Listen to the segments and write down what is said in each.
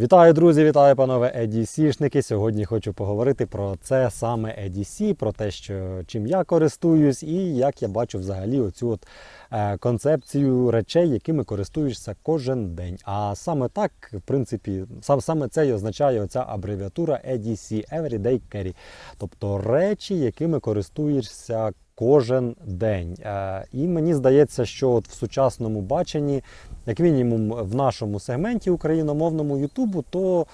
Вітаю, друзі! Вітаю, панове EDC-шники. Сьогодні хочу поговорити про це саме EDC, про те, що чим я користуюсь, і як я бачу взагалі оцю от е, концепцію речей, якими користуєшся кожен день. А саме так, в принципі, сам саме це і означає оця абревіатура EDC Everyday Carry. Тобто речі, якими користуєшся. Кожен день. Е, І мені здається, що от в сучасному баченні, як мінімум в нашому сегменті україномовному Ютубу, то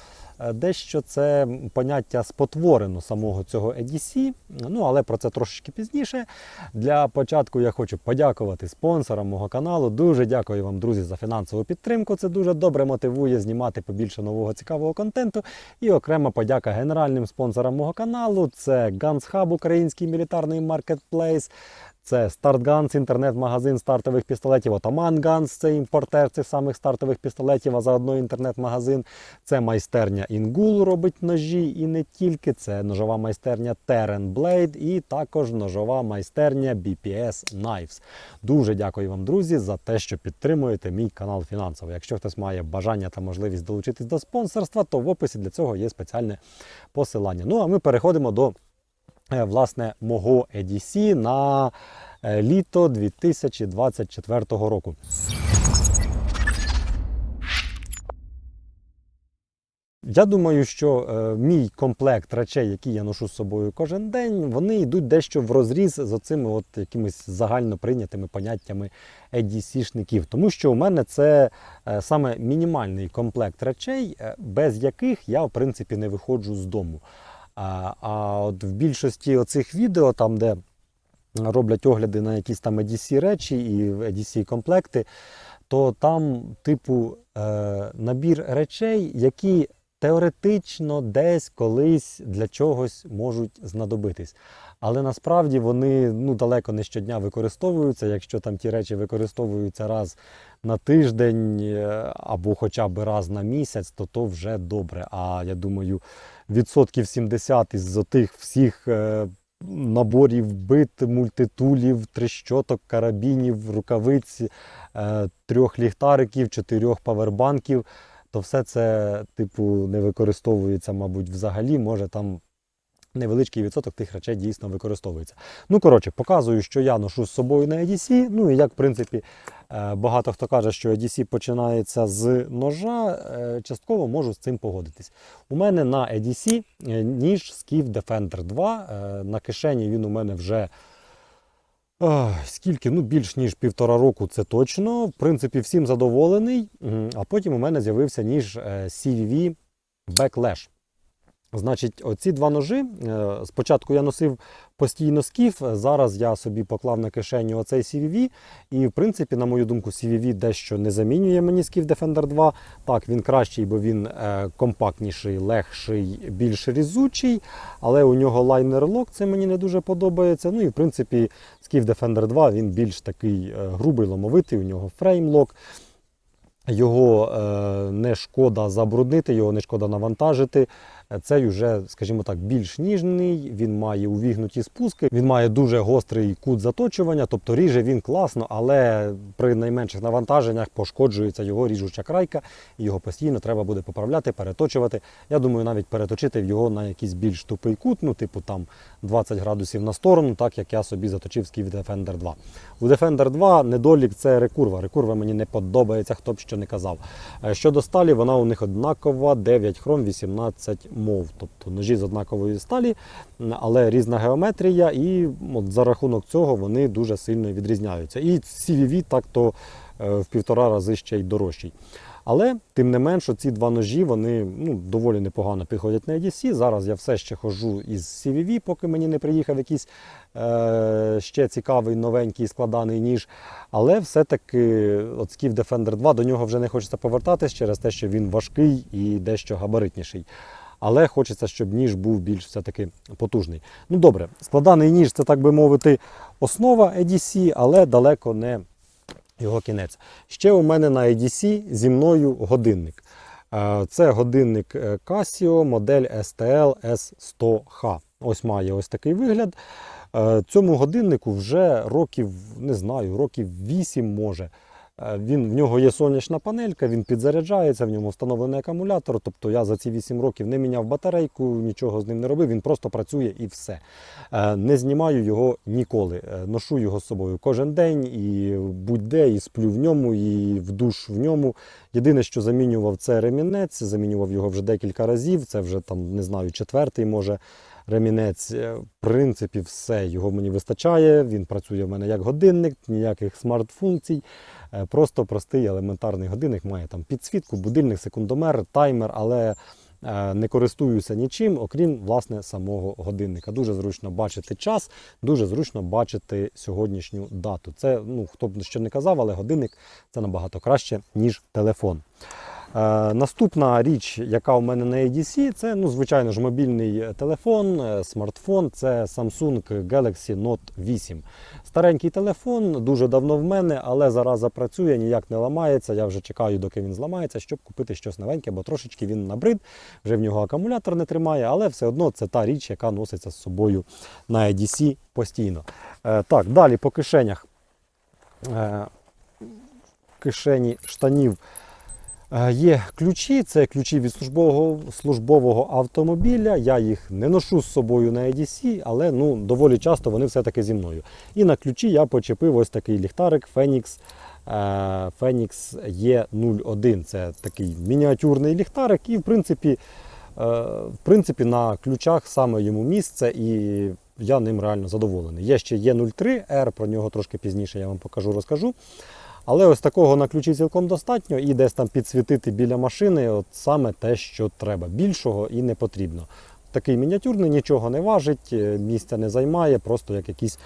дещо це поняття спотворено самого цього EDC. Ну, але про це трошечки пізніше. Для початку я хочу подякувати спонсорам мого каналу. Дуже дякую вам, друзі, за фінансову підтримку. Це дуже добре мотивує знімати побільше нового цікавого контенту. І окрема подяка генеральним спонсорам мого каналу. Це Guns Hub, український мілітарний маркетплейс. Це StartGuns, інтернет-магазин стартових пістолетів. Отаман Guns, це імпортер цих самих стартових пістолетів, а заодно інтернет-магазин. Це майстерня Ingul робить ножі і не тільки. Це ножова майстерня Terran Blade і також ножова майстерня BPS Knives. Дуже дякую вам, друзі, за те, що підтримуєте мій канал фінансово. Якщо хтось має бажання та можливість долучитись до спонсорства, то в описі для цього є спеціальне посилання. Ну а ми переходимо до власне мого EDC на е, літо 2024 року. Я думаю, що е, мій комплект речей, які я ношу з собою кожен день, вони йдуть дещо в розріз з оцими от якимись загально прийнятими поняттями EDC-шників. Тому що у мене це е, саме мінімальний комплект речей, е, без яких я в принципі не виходжу з дому. А, от в більшості оцих відео, там, де роблять огляди на якісь там EDC речі і EDC комплекти, то там, типу, е, набір речей, які теоретично десь колись для чогось можуть знадобитись. Але насправді вони ну, далеко не щодня використовуються. Якщо там ті речі використовуються раз на тиждень е, або хоча б раз на місяць, то то вже добре. А я думаю, відсотків 70 із тих всіх е, наборів бит, мультитулів, трещоток, карабінів, рукавиць, е, трьох ліхтариків, чотирьох павербанків, то все це, типу, не використовується, мабуть, взагалі. Може там невеличкий відсоток тих речей дійсно використовується. Ну, коротше, показую, що я ношу з собою на EDC. Ну і як, в принципі, е, багато хто каже, що EDC починається з ножа, е, частково можу з цим погодитись. У мене на EDC е, ніж Skiff Defender 2. Е, На кишені він у мене вже. Скільки? Ну, більш ніж півтора року, це точно. В принципі, всім задоволений. А потім у мене з'явився ніж CVV Backlash. Значить, оці два ножі. е, Спочатку я носив постійно скіф, зараз я собі поклав на кишеню оцей CVV. І, в принципі, на мою думку, CVV дещо не замінює мені Skiff Defender 2. Так, він кращий, бо він е, компактніший, легший, більш різучий, але у нього лайнер-лок, це мені не дуже подобається. Ну і в принципі, Skiff Defender 2 він більш такий е, грубий, ломовитий, у нього фреймлок. Його не шкода забруднити, його не шкода навантажити. Цей вже, скажімо так, більш ніжний, він має увігнуті спуски, він має дуже гострий кут заточування, тобто ріже він класно, але при найменших навантаженнях пошкоджується його ріжуча крайка, і його постійно треба буде поправляти, переточувати. Я думаю, навіть переточити його на якийсь більш тупий кут, ну, типу там 20 градусів на сторону, так як я собі заточив Skiff Defender 2. У Defender 2 недолік це рекурва. Рекурва мені не подобається, хто б що не казав. Е, Щодо сталі, вона у них однакова, 9 хром, 18 мов. Тобто ножі з однакової сталі, але різна геометрія, і от за рахунок цього вони дуже сильно відрізняються. І CVV так то е, в півтора рази ще й дорожчий. Але тим не менш, ці два ножі вони ну, доволі непогано підходять на EDC. Зараз я все ще ходжу із CVV, поки мені не приїхав якийсь е, ще цікавий новенький складаний ніж. Але все-таки от Skiff Defender 2 до нього вже не хочеться повертатись через те, що він важкий і дещо габаритніший. Але хочеться, щоб ніж був більш все-таки потужний. Ну добре, складаний ніж це, так би мовити, основа EDC, але далеко не його кінець. Ще у мене на EDC зі мною годинник. Е, Це годинник е, Casio, модель STL S100H. Ось має ось такий вигляд. Е, Цьому годиннику вже років, не знаю, років 8 може. Е, Він, в нього є сонячна панелька, він підзаряджається, в ньому встановлений акумулятор. Тобто я за ці 8 років не міняв батарейку, нічого з ним не робив, він просто працює і все. Е, Не знімаю його ніколи. Е, Ношу його з собою кожен день і будь-де, і сплю в ньому, і в душ в ньому. Єдине, що замінював, це ремінець. Замінював його вже декілька разів. Це вже там не знаю, четвертий може ремінець. Е, В принципі, все його мені вистачає. Він працює в мене як годинник, ніяких смарт-функцій. Е, Просто простий елементарний годинник має там підсвітку, будильник, секундомер, таймер, але е, не користуюся нічим, окрім власне самого годинника. Дуже зручно бачити час, дуже зручно бачити сьогоднішню дату. Це ну хто б що не казав, але годинник це набагато краще ніж телефон. Е, наступна річ, яка у мене на ADC, це ну, звичайно ж мобільний телефон, е, смартфон. Це Samsung Galaxy Note 8. Старенький телефон, дуже давно в мене, але зараза працює, ніяк не ламається. Я вже чекаю, доки він зламається, щоб купити щось новеньке, бо трошечки він набрид, вже в нього акумулятор не тримає, але все одно це та річ, яка носиться з собою на ADC постійно. Е, так, далі по кишенях. Кишені штанів. Е, Є ключі, це ключі від службового, службового автомобіля. Я їх не ношу з собою на EDC, але ну, доволі часто вони все-таки зі мною. І на ключі я почепив ось такий ліхтарик Phoenix, Phoenix E01. Це такий мініатюрний ліхтарик, і в принципі, е, в принципі на ключах саме йому місце, і я ним реально задоволений. Є ще E03R, про нього трошки пізніше я вам покажу, розкажу. Але ось такого на ключі цілком достатньо і десь там підсвітити біля машини от саме те, що треба. Більшого і не потрібно. Такий мініатюрний, нічого не важить, е, місця не займає, просто як якийсь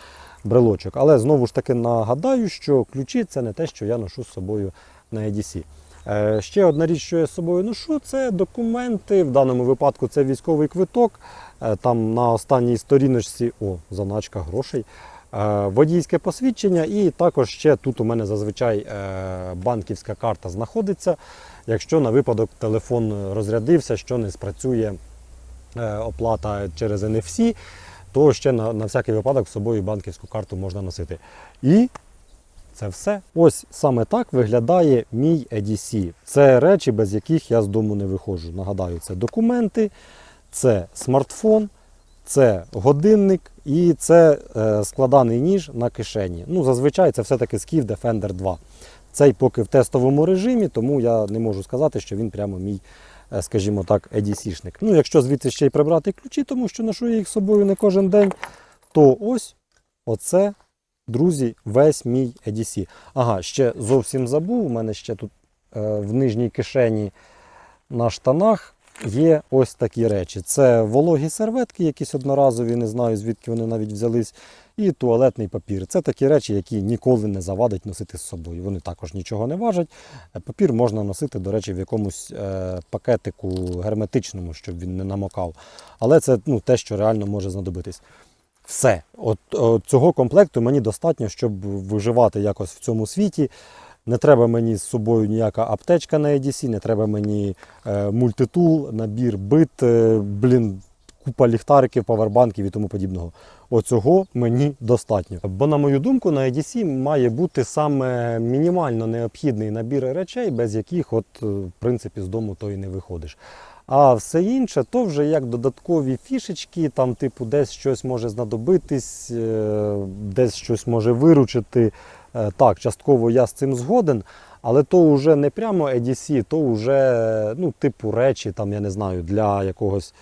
брелочок. Але знову ж таки нагадаю, що ключі це не те, що я ношу з собою на EDC. Е, Ще одна річ, що я з собою ношу, це документи. В даному випадку це військовий квиток. Е, Там на останній сторіночці, о, заначка грошей. Е, Водійське посвідчення, і також ще тут у мене зазвичай е, банківська карта знаходиться. Якщо на випадок телефон розрядився, що не спрацює е, оплата через NFC, то ще на, на всякий випадок з собою банківську карту можна носити. І це все. Ось саме так виглядає мій EDC. Це речі, без яких я з дому не виходжу. Нагадаю, це документи, це смартфон, це годинник і це е, складаний ніж на кишені. Ну, зазвичай це все-таки Skiff Defender 2. Цей поки в тестовому режимі, тому я не можу сказати, що він прямо мій, е, скажімо так, EDC-шник. Ну, якщо звідси ще й прибрати ключі, тому що ношу я їх з собою не кожен день, то ось оце, друзі, весь мій EDC. Ага, ще зовсім забув. У мене ще тут е, в нижній кишені на штанах є ось такі речі. Це вологі серветки, якісь одноразові, не знаю звідки вони навіть взялись, і туалетний папір. Це такі речі, які ніколи не завадить носити з собою. Вони також нічого не важать. Е, Папір можна носити, до речі, в якомусь е, пакетику герметичному, щоб він не намокав. Але це ну, те, що реально може знадобитись. Все, от, от цього комплекту мені достатньо, щоб виживати якось в цьому світі. Не треба мені з собою ніяка аптечка на EDC, не треба мені е, мультитул, набір бит, е, блін, купа ліхтариків, павербанків і тому подібного. Оцього мені достатньо. Бо, на мою думку, на EDC має бути саме мінімально необхідний набір речей, без яких, от, е, в принципі, з дому то і не виходиш. А все інше то вже як додаткові фішечки, там, типу, десь щось може знадобитись, десь щось може виручити. Е, Так, частково я з цим згоден, але то вже не прямо ADC, то вже ну, типу речі, там, я не знаю, для якогось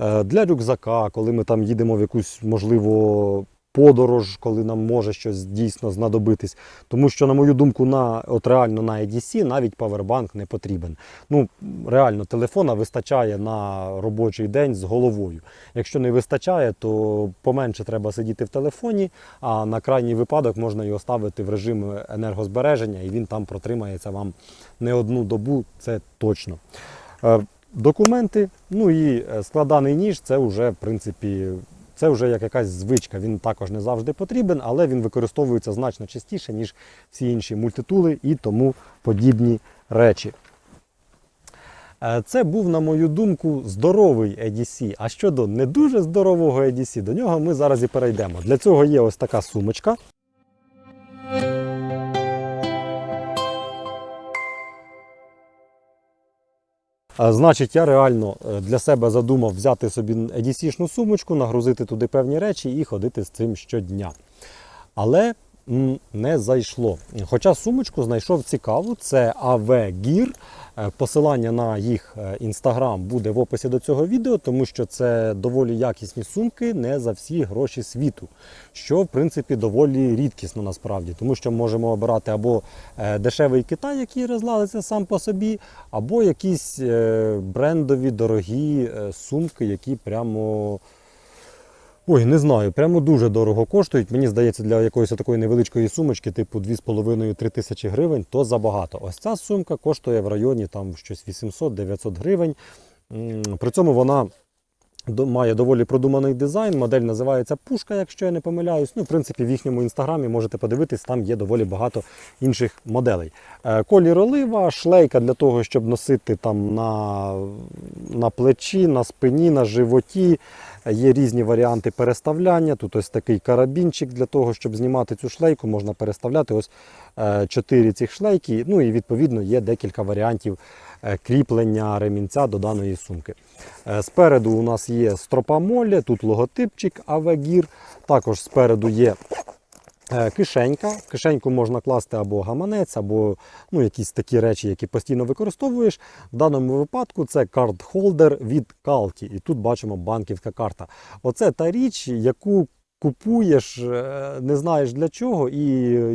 е, для рюкзака, коли ми там їдемо в якусь, можливо, подорож, коли нам може щось дійсно знадобитись. Тому що, на мою думку, на от реально на EDC навіть павербанк не потрібен. Ну, реально, телефона вистачає на робочий день з головою. Якщо не вистачає, то поменше треба сидіти в телефоні, а на крайній випадок можна його ставити в режим енергозбереження, і він там протримається вам не одну добу, це точно. Е, Документи, ну і е, складаний ніж це вже, в принципі, це вже як якась звичка. Він також не завжди потрібен, але він використовується значно частіше, ніж всі інші мультитули і тому подібні речі. Е, Це був, на мою думку, здоровий EDC. А щодо не дуже здорового EDC, до нього ми зараз і перейдемо. Для цього є ось така сумочка. Значить, я реально е, для себе задумав взяти собі EDC-шну сумочку, нагрузити туди певні речі і ходити з цим щодня. Але не зайшло. Хоча сумочку знайшов цікаву, це AV Gear. Е, Посилання на їх е, інстаграм буде в описі до цього відео, тому що це доволі якісні сумки не за всі гроші світу, що в принципі доволі рідкісно насправді, тому що можемо обирати або е, дешевий Китай, який розладиться сам по собі, або якісь е, брендові дорогі е, сумки, які прямо. Ой, не знаю, прямо дуже дорого коштують. Мені здається, для якоїсь такої невеличкої сумочки, типу 2,5-3 тисячі гривень, то забагато. Ось ця сумка коштує в районі там щось 800-900 гривень. При цьому вона має доволі продуманий дизайн. Модель називається Пушка, якщо я не помиляюсь. Ну, в принципі, в їхньому інстаграмі можете подивитись, там є доволі багато інших моделей. Е, Колір олива, шлейка для того, щоб носити там на, на плечі, на спині, на животі. Є різні варіанти переставляння. Тут ось такий карабінчик для того, щоб знімати цю шлейку, можна переставляти ось е, чотири цих шлейки. Ну і відповідно є декілька варіантів кріплення ремінця до даної сумки. Е, Спереду у нас є стропа молі, тут логотипчик Авегір. Також спереду є е, кишенька. Кишеньку можна класти або гаманець, або ну, якісь такі речі, які постійно використовуєш. В даному випадку це карт-холдер від Калті. І тут бачимо банківська карта. Оце та річ, яку купуєш, е, не знаєш для чого, і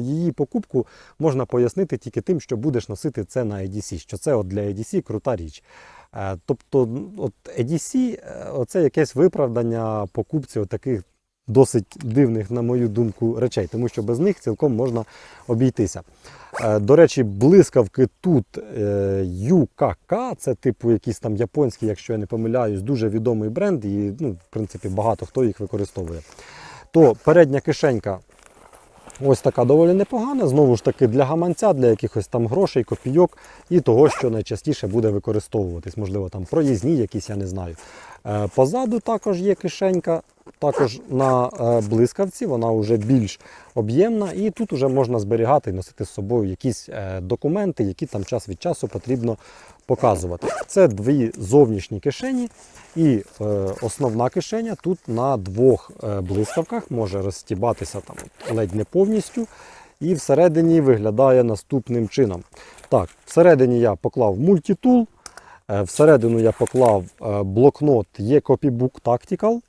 її покупку можна пояснити тільки тим, що будеш носити це на EDC, що це от для EDC крута річ. Е, Тобто, от EDC е, оце якесь виправдання покупці таких досить дивних, на мою думку, речей, тому що без них цілком можна обійтися. До речі, блискавки тут UKK, це типу якийсь там японський, якщо я не помиляюсь, дуже відомий бренд, і ну, в принципі багато хто їх використовує. То передня кишенька ось така доволі непогана. Знову ж таки, для гаманця, для якихось там грошей, копійок і того, що найчастіше буде використовуватись. Можливо, там проїзні якісь, я не знаю. Е, Позаду також є кишенька, також на е, блискавці, вона вже більш об'ємна, і тут вже можна зберігати і носити з собою якісь е, документи, які там час від часу потрібно показувати. Це дві зовнішні кишені, і основна кишеня тут на двох блискавках може розстібатися там ледь не повністю. І всередині виглядає наступним чином. Так, всередині я поклав мультитул, всередину я поклав е, блокнот є Copybook Tactical.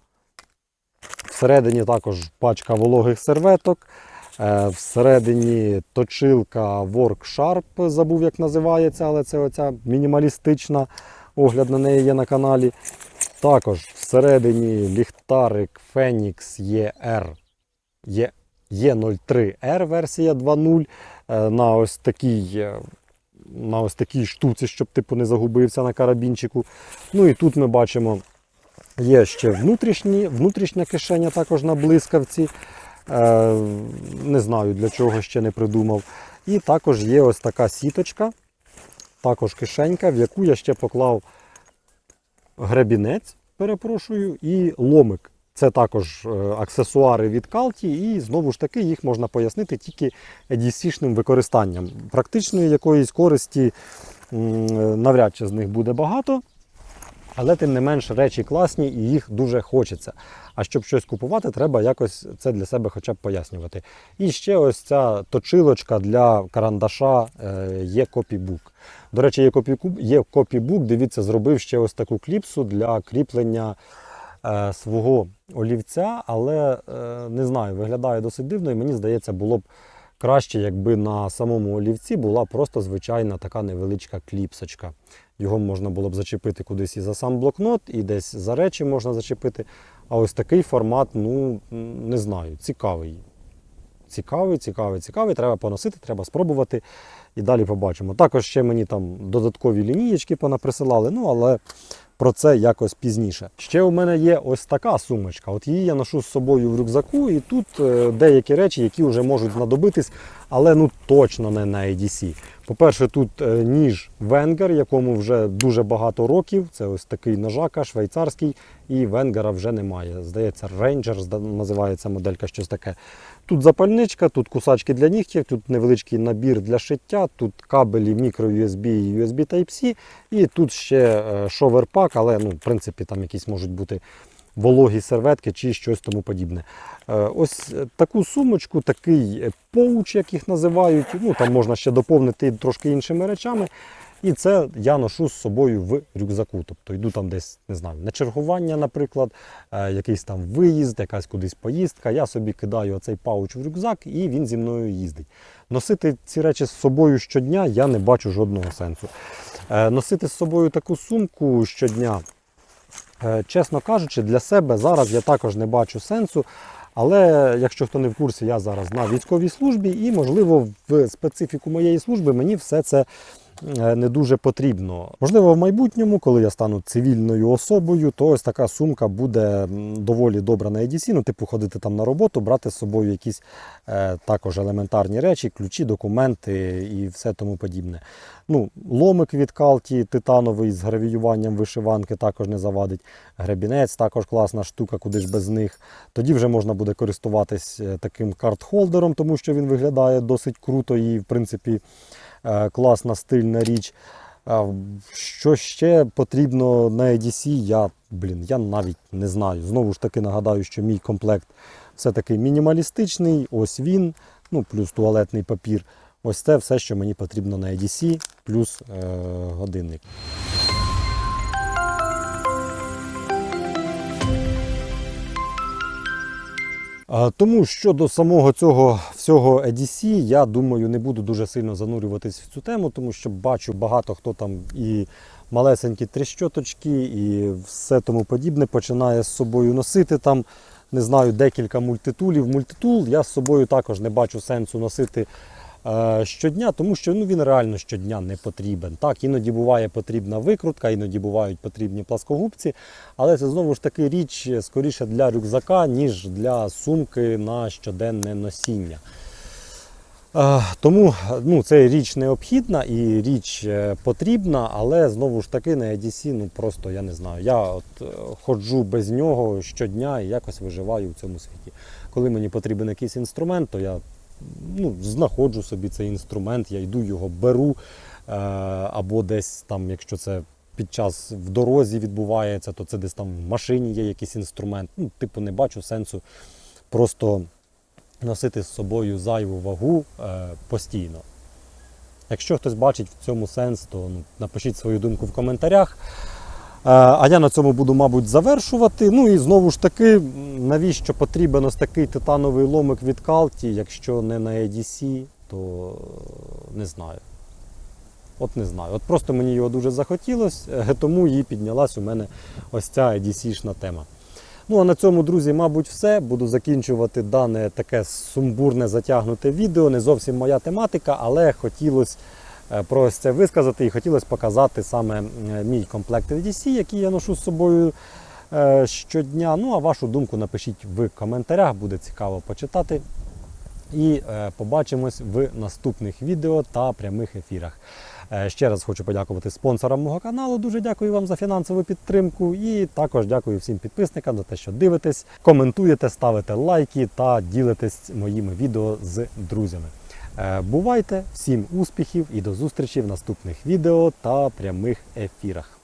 Всередині також пачка вологих серветок. Е, Всередині точилка Worksharp, забув як називається, але це оця мінімалістична огляд на неї є на каналі. Також всередині ліхтарик Phoenix ER є Е03R версія 2.0 е, на ось такій. На ось такій штуці, щоб типу не загубився на карабінчику. Ну і тут ми бачимо, є ще внутрішні, внутрішня кишеня також на блискавці. Е, не знаю для чого ще не придумав. І також є ось така сіточка, також кишенька, в яку я ще поклав гребінець, перепрошую, і ломик. Це також е, аксесуари від Калті, і знову ж таки їх можна пояснити тільки EDC-шним використанням. Практичної якоїсь користі навряд чи з них буде багато. Але тим не менш речі класні і їх дуже хочеться. А щоб щось купувати, треба якось це для себе хоча б пояснювати. І ще ось ця точилочка для карандаша е, є копібук. До речі, є копібук, є копібук, дивіться, зробив ще ось таку кліпсу для кріплення е, свого олівця, але е, не знаю, виглядає досить дивно, і мені здається, було б краще, якби на самому олівці була просто звичайна така невеличка кліпсочка. Його можна було б зачепити кудись і за сам блокнот, і десь за речі можна зачепити. А ось такий формат, ну не знаю, цікавий. Цікавий, цікавий, цікавий. Треба поносити, треба спробувати і далі побачимо. Також ще мені там додаткові лінієчки понаприсилали, ну але про це якось пізніше. Ще у мене є ось така сумочка. От її я ношу з собою в рюкзаку, і тут е, деякі речі, які вже можуть знадобитись, але ну точно не на EDC. По-перше, тут е, ніж Венгер, якому вже дуже багато років. Це ось такий ножака, швейцарський, і Венгера вже немає. Здається, Ranger називається моделька, щось таке. Тут запальничка, тут кусачки для нігтів, тут невеличкий набір для шиття, тут кабелі мікро-USB і USB Type-C, і тут ще е, шоверпак, але ну, в принципі там якісь можуть бути вологі серветки чи щось тому подібне. Е, Ось таку сумочку, такий поуч, як їх називають. Ну, там можна ще доповнити трошки іншими речами. І це я ношу з собою в рюкзаку. Тобто йду там десь, не знаю, на чергування, наприклад, е, якийсь там виїзд, якась кудись поїздка. Я собі кидаю оцей пауч в рюкзак і він зі мною їздить. Носити ці речі з собою щодня я не бачу жодного сенсу. Е, Носити з собою таку сумку щодня, Чесно кажучи, для себе зараз я також не бачу сенсу. Але якщо хто не в курсі, я зараз на військовій службі, і, можливо, в специфіку моєї служби мені все це е, не дуже потрібно. Можливо, в майбутньому, коли я стану цивільною особою, то ось така сумка буде доволі добра на EDC, ну, типу ходити там на роботу, брати з собою якісь е, також елементарні речі, ключі, документи і все тому подібне. Ну, ломик від калті титановий з гравіюванням вишиванки також не завадить. Гребінець також класна штука, куди ж без них. Тоді вже можна буде користуватись е, таким карт-холдером, тому що він виглядає досить круто і, в принципі, е, класна стильна річ. Що ще потрібно на EDC, я, блін, я навіть не знаю. Знову ж таки нагадаю, що мій комплект все-таки мінімалістичний. Ось він, ну плюс туалетний папір. Ось це все, що мені потрібно на EDC, плюс е, годинник. Тому щодо самого цього всього EDC, я думаю, не буду дуже сильно занурюватись в цю тему, тому що бачу багато хто там і малесенькі тріщоточки, і все тому подібне починає з собою носити там. Не знаю, декілька мультитулів. Мультитул я з собою також не бачу сенсу носити щодня, тому що ну, він реально щодня не потрібен. Так, іноді буває потрібна викрутка, іноді бувають потрібні пласкогубці, але це знову ж таки річ е, скоріше для рюкзака, ніж для сумки на щоденне носіння. Е, Тому ну, це річ необхідна і річ е, потрібна, але знову ж таки на EDC, ну просто я не знаю. Я от е, ходжу без нього щодня і якось виживаю в цьому світі. Коли мені потрібен якийсь інструмент, то я ну, знаходжу собі цей інструмент, я йду його беру. е, Або десь там, якщо це під час в дорозі відбувається, то це десь там в машині є якийсь інструмент. Ну, типу, не бачу сенсу просто носити з собою зайву вагу е, постійно. Якщо хтось бачить в цьому сенс, то ну, напишіть свою думку в коментарях. Е, А я на цьому буду, мабуть, завершувати. Ну і знову ж таки, навіщо потрібен ось такий титановий ломик від Калті, якщо не на EDC, то е, не знаю. От не знаю. От просто мені його дуже захотілося, е, тому і піднялась у мене ось ця EDC-шна тема. Ну а на цьому, друзі, мабуть, все. Буду закінчувати дане таке сумбурне затягнуте відео. Не зовсім моя тематика, але хотілося про ось це висказати і хотілося показати саме е, мій комплект EDC, який я ношу з собою е, щодня. Ну а вашу думку напишіть в коментарях, буде цікаво почитати. І е, побачимось в наступних відео та прямих ефірах. Е, Ще раз хочу подякувати спонсорам мого каналу. Дуже дякую вам за фінансову підтримку. І також дякую всім підписникам за те, що дивитесь, коментуєте, ставите лайки та ділитесь моїми відео з друзями. Е, Бувайте, всім успіхів і до зустрічі в наступних відео та прямих ефірах.